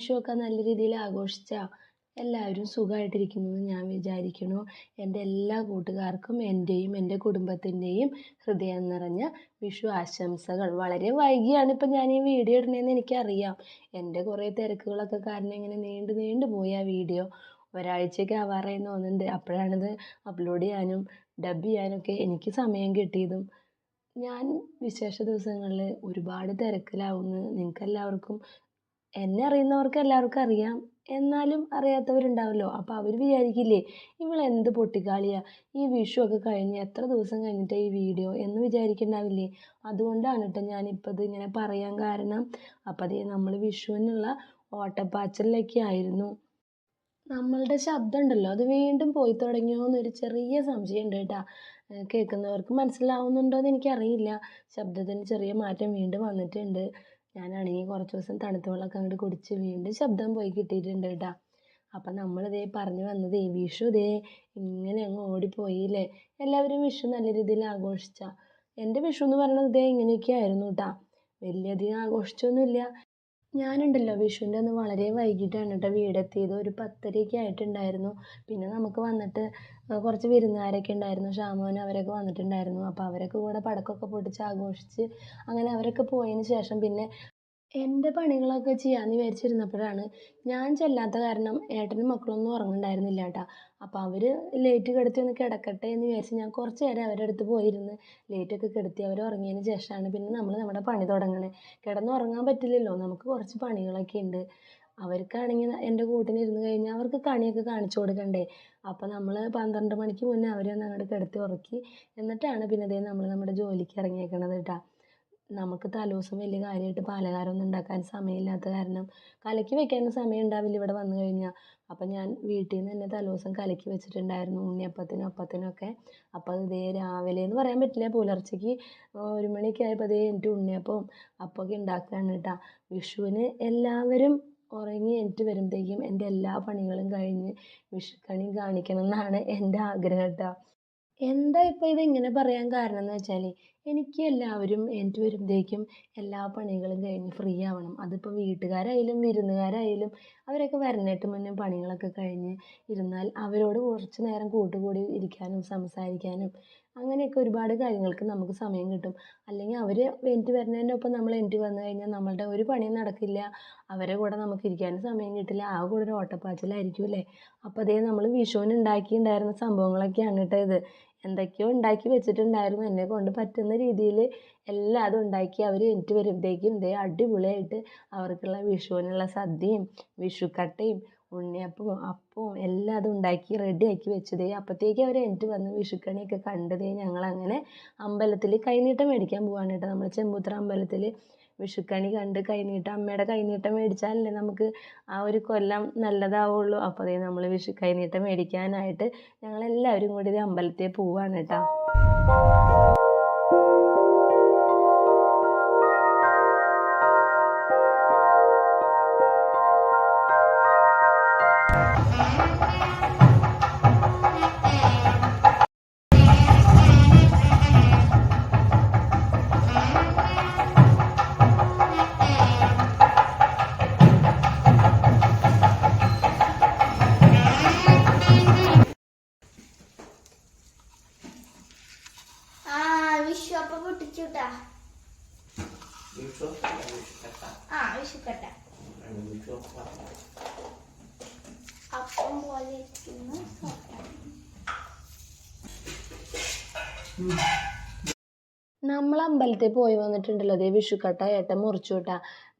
വിഷുവൊക്കെ നല്ല രീതിയിൽ ആഘോഷിച്ച എല്ലാവരും സുഖമായിട്ടിരിക്കുന്നു എന്ന് ഞാൻ വിചാരിക്കുന്നു. എന്റെ എല്ലാ കൂട്ടുകാർക്കും എന്റെയും എന്റെ കുടുംബത്തിന്റെയും ഹൃദയം നിറഞ്ഞ വിഷു ആശംസകൾ. വളരെ വൈകിയാണ് ഇപ്പം ഞാൻ ഈ വീഡിയോ ഇടുന്നതെന്ന് എനിക്കറിയാം. എന്റെ കുറേ തിരക്കുകളൊക്കെ കാരണം ഇങ്ങനെ നീണ്ടു നീണ്ടു പോയി ആ വീഡിയോ. ഒരാഴ്ചയൊക്കെ ആവാറായി തോന്നുന്നുണ്ട്. അപ്പോഴാണിത് അപ്ലോഡ് ചെയ്യാനും ഡബ് ചെയ്യാനൊക്കെ എനിക്ക് സമയം കിട്ടിയതും. ഞാൻ വിശേഷ ദിവസങ്ങളിൽ ഒരുപാട് തിരക്കിലാവുമെന്ന് നിങ്ങൾക്കെല്ലാവർക്കും എന്നെ അറിയുന്നവർക്ക് എല്ലാവർക്കും അറിയാം. എന്നാലും അറിയാത്തവരുണ്ടാവുമല്ലോ അപ്പോൾ അവർ വിചാരിക്കില്ലേ എന്ത് പൊട്ടിക്കാളിയാ? ഈ വിഷു ഒക്കെ കഴിഞ്ഞ് എത്ര ദിവസം കഴിഞ്ഞിട്ടാണ് ഈ വീഡിയോ? എന്ന് വിചാരിക്കുന്നുണ്ടാവില്ലേ അതുകൊണ്ടാണ് കേട്ടോ ഞാനിപ്പോൾ ഇത് ഇങ്ങനെ പറയാൻ കാരണം. അപ്പോൾ അതേ നമ്മൾ വിഷുവിനുള്ള ഓട്ടപ്പാച്ചിലൊക്കെ ആയിരുന്നു. നമ്മളുടെ ശബ്ദം ഉണ്ടല്ലോ അത് വീണ്ടും പോയി തുടങ്ങിയോ എന്നൊരു ചെറിയ സംശയം ഉണ്ട് കേട്ടോ. കേൾക്കുന്നവർക്ക് മനസ്സിലാവുന്നുണ്ടോ എന്ന് എനിക്കറിയില്ല. ശബ്ദത്തിന് ചെറിയ മാറ്റം വീണ്ടും വന്നിട്ടുണ്ട്. ഞാനാണെങ്കിൽ കുറച്ച് ദിവസം തണുത്ത വെള്ളമൊക്കെ അങ്ങോട്ട് കുടിച്ച് വീണ്ടും ശബ്ദം പോയി കിട്ടിയിട്ടുണ്ട് കേട്ടോ. അപ്പം നമ്മളിതേ പറഞ്ഞു വന്നതേ വിഷു ഇതേ ഇങ്ങനെ അങ്ങ് ഓടിപ്പോയില്ലേ? എല്ലാവരും വിഷു നല്ല രീതിയിൽ ആഘോഷിച്ച. എന്റെ വിഷു എന്ന് പറയുന്നത് ഇതേ ഇങ്ങനെയൊക്കെ ആയിരുന്നു കേട്ടോ. വലിയധികം ആഘോഷിച്ചൊന്നുമില്ല. ഞാനുണ്ടല്ലോ വിഷുവിന്റെ അന്ന് വളരെ വൈകിട്ടാണ് കേട്ടോ വീടെത്തിയത്. ഒരു പത്തരയൊക്കെ ആയിട്ടുണ്ടായിരുന്നു. പിന്നെ നമുക്ക് വന്നിട്ട് കുറച്ച് വിരുന്നുകാരൊക്കെ ഉണ്ടായിരുന്നു. ഷാമോൻ അവരൊക്കെ വന്നിട്ടുണ്ടായിരുന്നു. അപ്പോൾ അവരൊക്കെ കൂടെ പടക്കമൊക്കെ പൊട്ടിച്ച് ആഘോഷിച്ച് അങ്ങനെ അവരൊക്കെ പോയതിന് ശേഷം പിന്നെ എന്റെ പണികളൊക്കെ ചെയ്യാമെന്ന് വിചാരിച്ചിരുന്നപ്പോഴാണ് ഞാൻ ചെല്ലാത്ത കാരണം ഏട്ടനും മക്കളൊന്നും ഉറങ്ങുന്നുണ്ടായിരുന്നില്ല കേട്ടോ അപ്പോൾ അവർ ലേറ്റ് കിടത്തി ഒന്ന് കിടക്കട്ടെ എന്ന് വിചാരിച്ച് ഞാൻ കുറച്ച് നേരം അവരുടെ അടുത്ത് പോയിരുന്ന്. ലേറ്റൊക്കെ കിടത്തി അവർ ഉറങ്ങിയതിന് ശേഷമാണ് പിന്നെ നമ്മൾ നമ്മുടെ പണി തുടങ്ങണേ. കിടന്നുറങ്ങാൻ പറ്റില്ലല്ലോ. നമുക്ക് കുറച്ച് പണികളൊക്കെ ഉണ്ട്. അവർക്കാണെങ്കിൽ എന്റെ കൂട്ടിന് ഇരുന്ന് കഴിഞ്ഞാൽ അവർക്ക് കണിയൊക്കെ കാണിച്ചു കൊടുക്കണ്ടേ. അപ്പോൾ നമ്മൾ പന്ത്രണ്ട് മണിക്ക് മുന്നേ അവരെ ഒന്ന് അങ്ങോട്ട് കിടത്തി ഉറക്കി. എന്നിട്ടാണ് പിന്നെ ദേ നമ്മൾ നമ്മുടെ ജോലിക്ക് ഇറങ്ങിയേക്കണത് കേട്ടോ നമുക്ക് തലേദിവസം വലിയ കാര്യമായിട്ട് പലഹാരമൊന്നും ഉണ്ടാക്കാൻ സമയമില്ലാത്ത കാരണം കലക്കി വെക്കാനും സമയം ഉണ്ടാവില്ല ഇവിടെ വന്നു കഴിഞ്ഞാൽ അപ്പം ഞാൻ വീട്ടിൽ നിന്ന് തന്നെ തലേദിവസം കലക്കി വെച്ചിട്ടുണ്ടായിരുന്നു ഉണ്ണിയപ്പത്തിനും അപ്പത്തിനൊക്കെ അപ്പോൾ അത് ഇതേ രാവിലെ എന്ന് പറയാൻ പറ്റില്ല പുലർച്ചയ്ക്ക് ഒരു മണിയൊക്കെ ആയപ്പോൾ അതേ എനിക്ക് ഉണ്ണിയപ്പവും അപ്പമൊക്കെ ഉണ്ടാക്കുകയാണ് കേട്ടോ വിഷുവിന് എല്ലാവരും ഉറങ്ങി എണീറ്റ് വരുമ്പോഴത്തേക്കും എന്റെ എല്ലാ പണികളും കഴിഞ്ഞ് വിഷുക്കണി കാണിക്കണം എന്നാണ് എന്റെ ആഗ്രഹം കേട്ടോ എന്താ ഇപ്പോൾ ഇത് ഇങ്ങനെ പറയാൻ കാരണം എന്ന് വെച്ചാൽ എനിക്ക് എല്ലാവരും എന്റെ വരുമ്പോഴേക്കും എല്ലാ പണികളും കഴിഞ്ഞ് ഫ്രീ ആവണം. അതിപ്പോൾ വീട്ടുകാരായാലും വിരുന്നുകാരായാലും അവരൊക്കെ വരുന്നതിന് മുന്നേ പണികളൊക്കെ കഴിഞ്ഞ് ഇരുന്നാൽ അവരോട് കുറച്ച് നേരം കൂട്ടുകൂടി ഇരിക്കാനും സംസാരിക്കാനും അങ്ങനെയൊക്കെ ഒരുപാട് കാര്യങ്ങൾക്ക് നമുക്ക് സമയം കിട്ടും. അല്ലെങ്കിൽ അവർ എന്റെ വരുന്നതിന്റെ ഒപ്പം നമ്മൾ എന്റെ വന്നു കഴിഞ്ഞാൽ നമ്മളുടെ ഒരു പണിയും നടക്കില്ല. അവരെ കൂടെ നമുക്ക് ഇരിക്കാനും സമയം കിട്ടില്ല. ആ കൂടെ ഒരു ഓട്ടപ്പാച്ചിലായിരിക്കും അല്ലേ? അപ്പോൾ അതേ നമ്മൾ വിഷുവിന് ഉണ്ടാക്കിയിട്ടുണ്ടായിരുന്ന സംഭവങ്ങളൊക്കെയാണ് കേട്ടോ ഇത്. എന്തൊക്കെയോ ഉണ്ടാക്കി വെച്ചിട്ടുണ്ടായിരുന്നു. എന്നെ കൊണ്ട് പറ്റുന്ന രീതിയിൽ എല്ലാം അതും ഉണ്ടാക്കി അവർ എനിക്ക് വരുമ്പോഴത്തേക്കും ദേ അടിപൊളിയായിട്ട് അവർക്കുള്ള വിഷുവിനുള്ള സദ്യയും വിഷുക്കട്ടയും ഉണ്ണിയപ്പവും അപ്പവും എല്ലാം അതും ഉണ്ടാക്കി റെഡിയാക്കി വെച്ചു. ദേ അപ്പോഴത്തേക്കും അവർ എനിക്ക് വന്ന് വിഷുക്കണിയൊക്കെ കണ്ടതേ ഞങ്ങളങ്ങനെ അമ്പലത്തിൽ കൈനീട്ടം മേടിക്കാൻ പോവാണ് കേട്ടോ. നമ്മൾ ചെമ്പൂത്ര അമ്പലത്തിൽ വിഷുക്കണി കണ്ട് കൈനീട്ടം അമ്മയുടെ കൈനീട്ടം മേടിച്ചാലല്ലേ നമുക്ക് ആ ഒരു കൊല്ലം നല്ലതാവുള്ളൂ. അപ്പോൾ ദേ നമ്മൾ വിഷു കൈനീട്ടം മേടിക്കാനായിട്ട് ഞങ്ങളെല്ലാവരും കൂടി ദേ അമ്പലത്തിൽ പോവാണ് കേട്ടോ. ഇരിക്കുന്നു നമ്മൾ അമ്പലത്തിൽ പോയി വന്നിട്ടുണ്ടല്ലോ അതേ വിഷുക്കട്ട ഏട്ടൻ മുറിച്ചു കേട്ടാ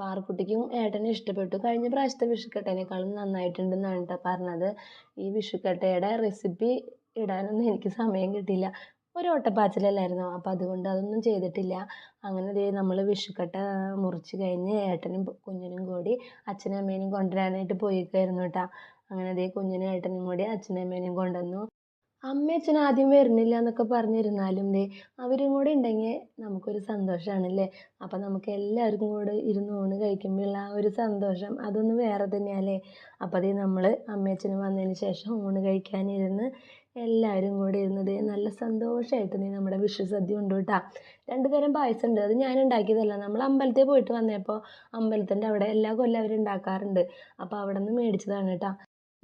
പാർക്കുട്ടിക്കും ഏട്ടനെ ഇഷ്ടപ്പെട്ടു. കഴിഞ്ഞ പ്രാവശ്യത്തെ വിഷുക്കട്ടേനേക്കാളും നന്നായിട്ടുണ്ടെന്നാണ് കേട്ടോ പറഞ്ഞത്. ഈ വിഷുക്കട്ടയുടെ റെസിപ്പി ഇടാനൊന്നും എനിക്ക് സമയം കിട്ടിയില്ല. ഒരു ഒട്ടപ്പാച്ചിലല്ലായിരുന്നു അപ്പം അതുകൊണ്ട് അതൊന്നും ചെയ്തിട്ടില്ല. അങ്ങനെ ദേ നമ്മൾ വിഷുക്കട്ട മുറിച്ച് കഴിഞ്ഞ് ഏട്ടനും കുഞ്ഞിനും കൂടി അച്ഛനും അമ്മേനും കൊണ്ടുവരാനായിട്ട് പോയിക്കായിരുന്നു കേട്ടോ. അങ്ങനെ ദേ കുഞ്ഞിനെ ഏട്ടനും കൂടി അച്ഛനും അമ്മേനെയും കൊണ്ടുവന്നു. അമ്മ അച്ഛൻ ആദ്യം വരുന്നില്ല എന്നൊക്കെ പറഞ്ഞിരുന്നാലും ദേ അവരും കൂടെ ഉണ്ടെങ്കിൽ നമുക്കൊരു സന്തോഷമാണല്ലേ അപ്പം നമുക്ക് എല്ലാവർക്കും കൂടെ ഇരുന്ന് ഊണ് കഴിക്കുമ്പോഴുള്ള ആ ഒരു സന്തോഷം അതൊന്ന് വേറെ തന്നെയല്ലേ? അപ്പോൾ അതേ നമ്മൾ അമ്മയച്ഛന് വന്നതിന് ശേഷം ഊണ് കഴിക്കാനിരുന്ന് എല്ലാവരും കൂടെ ഇരുന്നത് നല്ല സന്തോഷമായിട്ട് നീ നമ്മുടെ വിഷു സദ്യ ഉണ്ട് കേട്ടോ. രണ്ട് തരം പായസം ഉണ്ട്. അത് ഞാൻ ഉണ്ടാക്കിയതല്ല. നമ്മൾ അമ്പലത്തിൽ പോയിട്ട് വന്നപ്പോൾ അമ്പലത്തിന്റെ അവിടെ എല്ലാ കൊല്ലം അവർ ഉണ്ടാക്കാറുണ്ട്. അപ്പോൾ അവിടെ നിന്ന് മേടിച്ചതാണ് കേട്ടോ.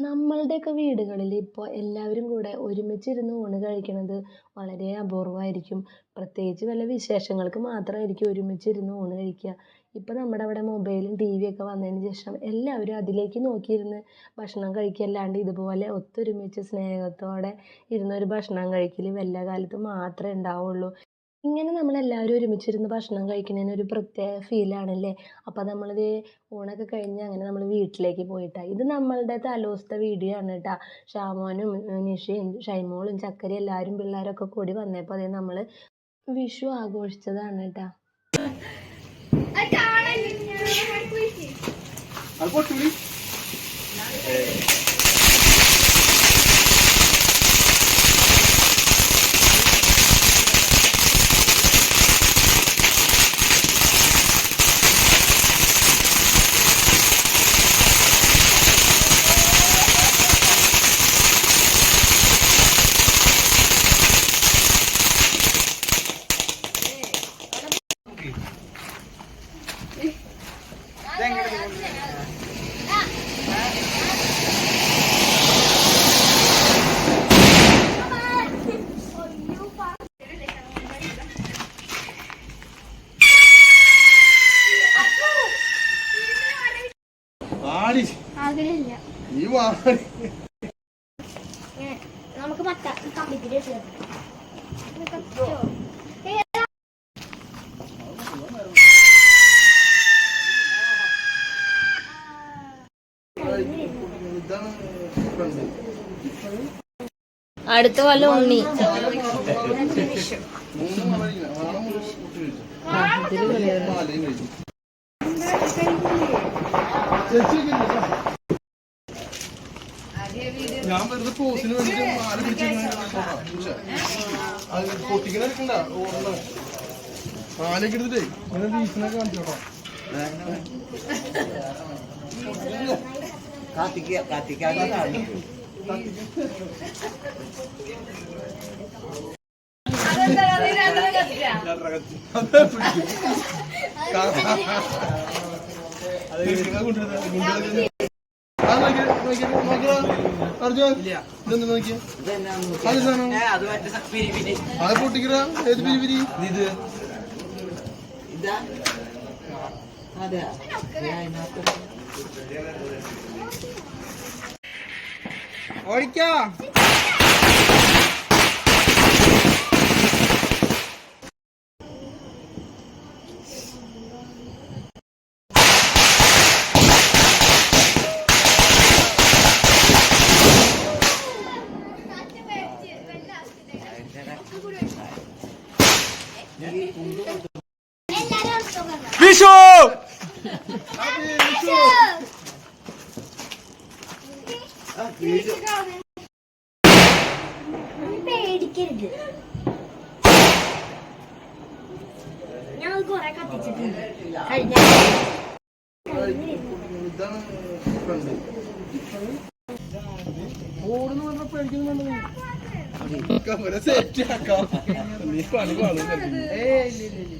നമ്മളുടെയൊക്കെ വീടുകളിൽ ഇപ്പോൾ എല്ലാവരും കൂടെ ഒരുമിച്ചിരുന്ന് ഊണ് കഴിക്കുന്നത് വളരെ അപൂർവമായിരിക്കും പ്രത്യേകിച്ച് വല്ല വിശേഷങ്ങൾക്ക് മാത്രമായിരിക്കും ഒരുമിച്ചിരുന്ന് ഊണ് കഴിക്കുക. ഇപ്പോൾ നമ്മുടെ അവിടെ മൊബൈലും ടി വിയൊക്കെ വന്നതിന് ശേഷം എല്ലാവരും അതിലേക്ക് നോക്കിയിരുന്ന് ഭക്ഷണം കഴിക്കല്ലാണ്ട് ഇതുപോലെ ഒത്തൊരുമിച്ച് സ്നേഹത്തോടെ ഇരുന്നൊരു ഭക്ഷണം കഴിക്കൽ വല്ല കാലത്ത് മാത്രമേ ഉണ്ടാവുള്ളൂ. ഇങ്ങനെ നമ്മളെല്ലാവരും ഒരുമിച്ചിരുന്ന് ഭക്ഷണം കഴിക്കുന്നതിന് ഒരു പ്രത്യേക ഫീലാണല്ലേ അപ്പോൾ നമ്മളിത് ഊണൊക്കെ കഴിഞ്ഞ് അങ്ങനെ നമ്മൾ വീട്ടിലേക്ക് പോയിട്ടാണ് ഇത് നമ്മളുടെ തലോസത്തെ വീഡിയോ ആണ് കേട്ടോ ഷാമോനും നിഷയും ഷൈമോളും ചക്കരയും എല്ലാവരും പിള്ളേരൊക്കെ കൂടി വന്നപ്പോൾ അതേ നമ്മൾ വിഷു ആഘോഷിച്ചതാണ് കേട്ടോ അത് നമുക്ക് മറ്റ അടുത്ത വല്ല ഉണ്ണി. മൂന്ന് ഞാൻ വെറുതെ പോസിന് വേണ്ടിട്ട് മാല പിടിച്ചു അത് പൊട്ടിക്കണ എടുക്കണ്ട ഓടണ മാലയൊക്കെ എടുത്തിട്ടേ ഇങ്ങനെ വീസിനൊക്കെ കാണിച്ചോട്ടോ. കാത്തിക്ക. കാത്തിക്കാതാണ് അത് കൊണ്ടുവരുന്നത് കൊണ്ടുവരുന്നത്. ആ നോക്കി നോക്കി നോക്കിയാ അർജുൻ ഇതെന്താ നോക്കിയാ അത് സാധനം. അത് പൊട്ടിക്കറ ഏത് പിരി പിരി? ഇത് ഓടിക്കോ വിഷു പേടിക്കരുത്. ഞാൻ കൊറേ കത്തിച്ചിട്ടുണ്ട്. കഴിഞ്ഞ ഓടുന്നു പറഞ്ഞ പേടിക്കുന്നു ആക്കാം. നീ പണി പാടും ആ ഇനി പഠിക്കണ്ട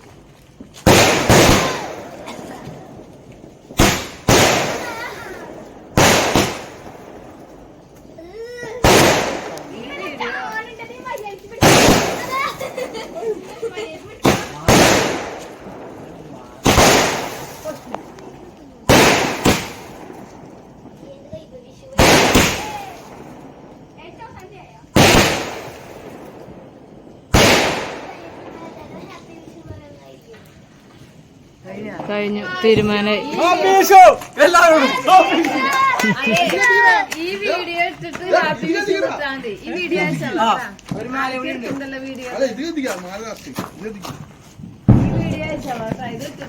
ഹാപ്പി തീരുമാനം ഈ വീഡിയോ ഉണ്ട് ഉണ്ടല്ലോ വീഡിയോ വീഡിയോ ഇത്